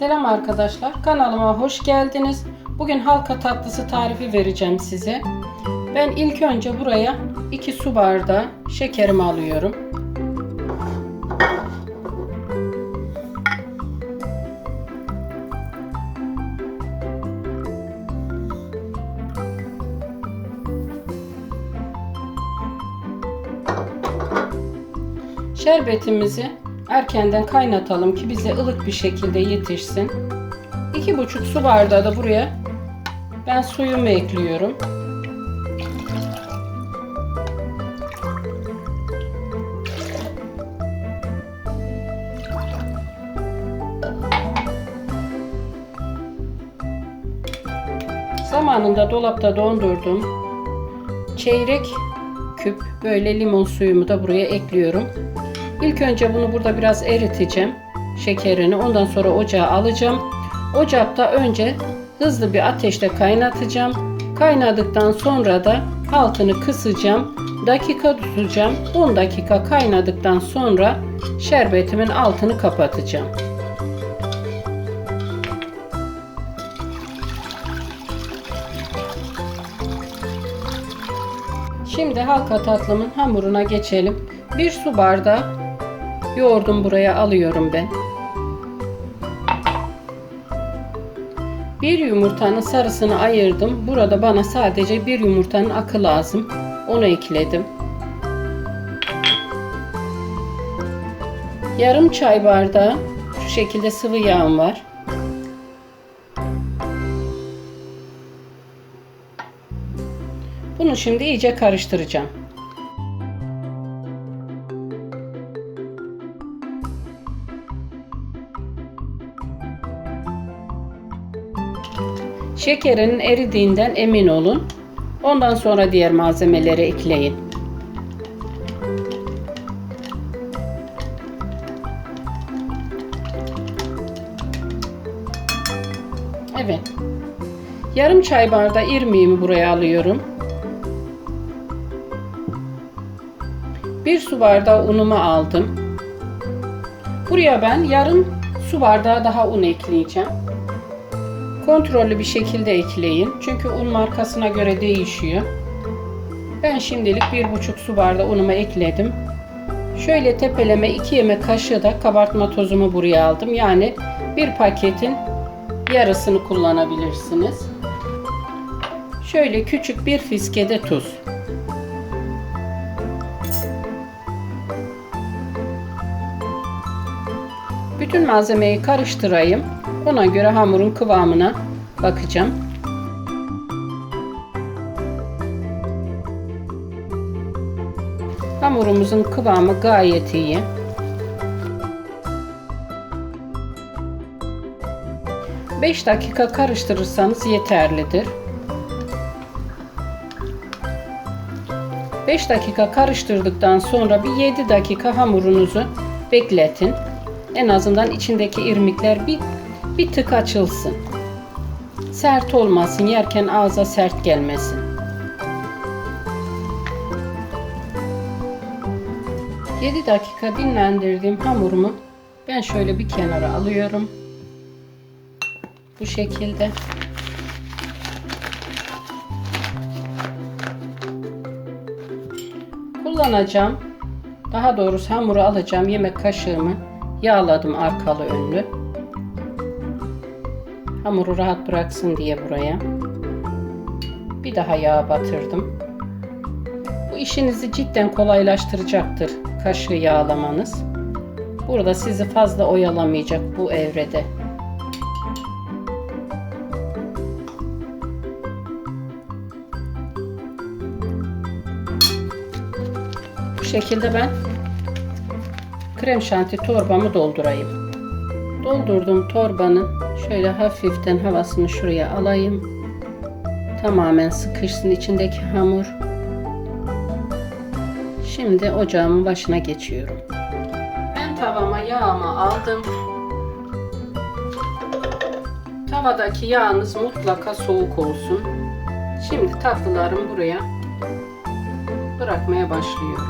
Selam arkadaşlar. Kanalıma hoş geldiniz. Bugün halka tatlısı tarifi vereceğim size. Ben ilk önce buraya 2 su bardağı şekerimi alıyorum. Şerbetimizi erkenden kaynatalım ki bize ılık bir şekilde yetişsin. 2,5 su bardağı da buraya ben suyumu ekliyorum. Zamanında dolapta dondurdum. Çeyrek küp böyle limon suyumu da buraya ekliyorum. İlk önce bunu burada biraz eriteceğim. Şekerini. Ondan sonra ocağa alacağım. Ocakta önce hızlı bir ateşte kaynatacağım. Kaynadıktan sonra da altını kısacağım. Dakika tutacağım. 10 dakika kaynadıktan sonra şerbetimin altını kapatacağım. Şimdi halka tatlımın hamuruna geçelim. Bir su bardağı yoğurdum buraya alıyorum ben. Bir yumurtanın sarısını ayırdım. Burada bana sadece bir yumurtanın akı lazım. Onu ekledim. Yarım çay bardağı şu şekilde sıvı yağım var. Bunu şimdi iyice karıştıracağım. Şekerin eridiğinden emin olun. Ondan sonra diğer malzemeleri ekleyin. Evet. Yarım çay bardağı irmiğimi buraya alıyorum. Bir su bardağı unumu aldım. Buraya ben yarım su bardağı daha un ekleyeceğim. Kontrollü bir şekilde ekleyin. Çünkü un markasına göre değişiyor. Ben şimdilik bir buçuk su bardağı unumu ekledim. Şöyle tepeleme 2 yemek kaşığı da kabartma tozumu buraya aldım. Yani bir paketin yarısını kullanabilirsiniz. Şöyle küçük bir fiskede tuz. Bütün malzemeyi karıştırayım. Ona göre hamurun kıvamına bakacağım. Hamurumuzun kıvamı gayet iyi. Beş dakika karıştırırsanız yeterlidir. 5 dakika karıştırdıktan sonra bir 7 dakika hamurunuzu bekletin. En azından içindeki irmikler bir, bir tık açılsın. Sert olmasın, yerken ağza sert gelmesin. Yedi dakika dinlendirdiğim hamurumu ben şöyle bir kenara alıyorum. Bu şekilde. Kullanacağım. Daha doğrusu hamuru alacağım yemek kaşığımı yağladım arkalı önlü. Hamuru rahat bıraksın diye buraya. Bir daha yağ batırdım. Bu işinizi cidden kolaylaştıracaktır kaşığı yağlamanız. Burada sizi fazla oyalamayacak bu evrede. Bu şekilde ben krem şanti torbamı doldurayım. Doldurdum torbanın şöyle hafiften havasını şuraya alayım. Tamamen sıkışsın içindeki hamur. Şimdi ocağımın başına geçiyorum. Ben tavama yağımı aldım. Tavadaki yağınız mutlaka soğuk olsun. Şimdi tatlılarımı buraya bırakmaya başlıyorum.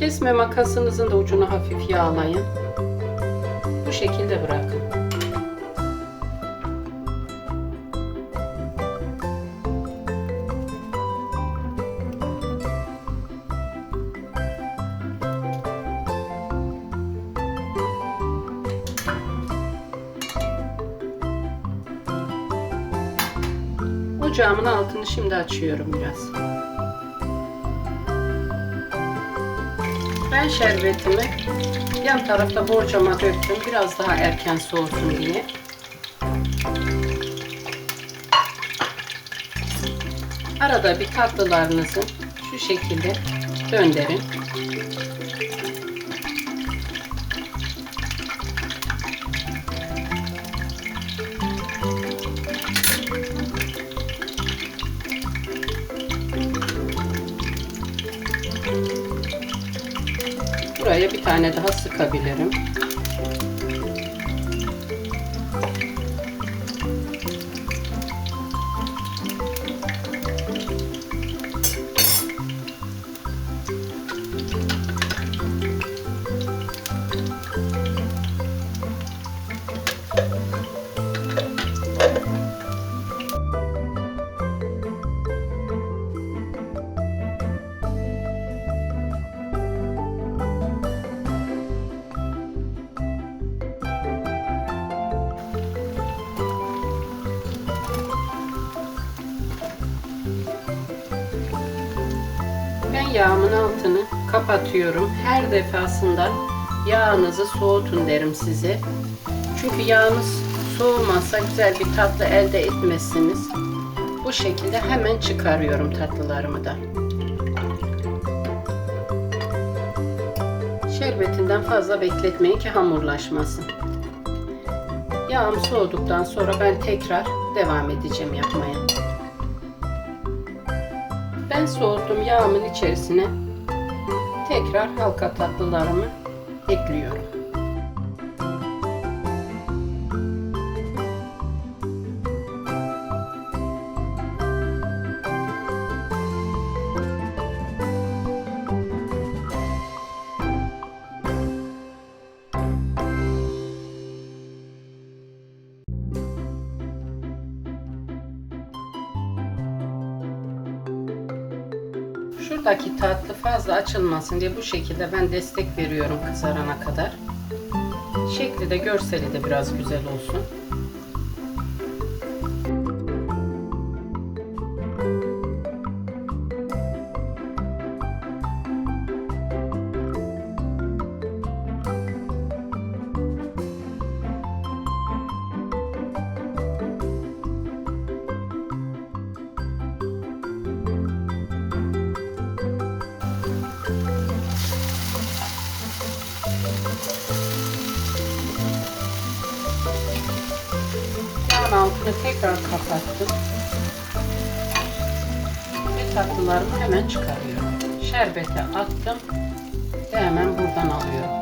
Kesme makasınızın da ucunu hafif yağlayın. Bu şekilde bırakın. Ocağımın altını şimdi açıyorum biraz. Ben şerbetimi yan tarafta borcama döktüm. Biraz daha erken soğusun diye. Arada bir tatlılarınızı şu şekilde döndürün. Bir tane daha sıkabilirim. Yağımın altını kapatıyorum. Her defasında yağınızı soğutun derim size. Çünkü yağınız soğumazsa güzel bir tatlı elde etmezsiniz. Bu şekilde hemen çıkarıyorum tatlılarımı da. Şerbetinden fazla bekletmeyin ki hamurlaşmasın. Yağım soğuduktan sonra ben tekrar devam edeceğim yapmaya. Ben soğuttum yağımın içerisine tekrar halka tatlılarımı ekliyorum. Şuradaki tatlı fazla açılmasın diye bu şekilde ben destek veriyorum kızarana kadar. Şekli de görseli de biraz güzel olsun. Altını tekrar kapattım. Ve tatlılarımı hemen çıkarıyorum. Şerbete attım ve hemen buradan alıyorum.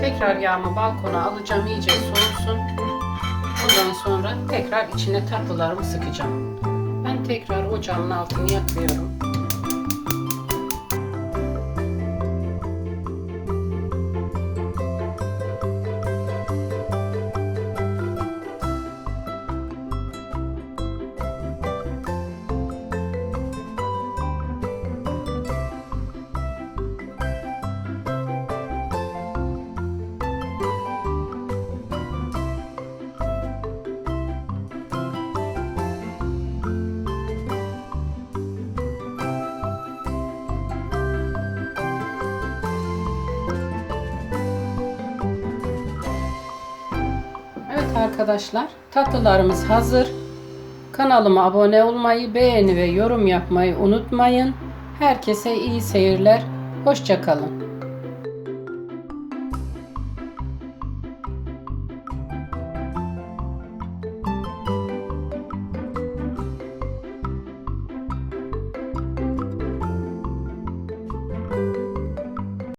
Tekrar yağımı balkona alacağım iyice soğusun. Ondan sonra tekrar içine tatlılarımı sıkacağım. Ben tekrar ocağımın altını yakıyorum. Arkadaşlar tatlılarımız hazır. Kanalıma abone olmayı, beğeni ve yorum yapmayı unutmayın. Herkese iyi seyirler. Hoşçakalın.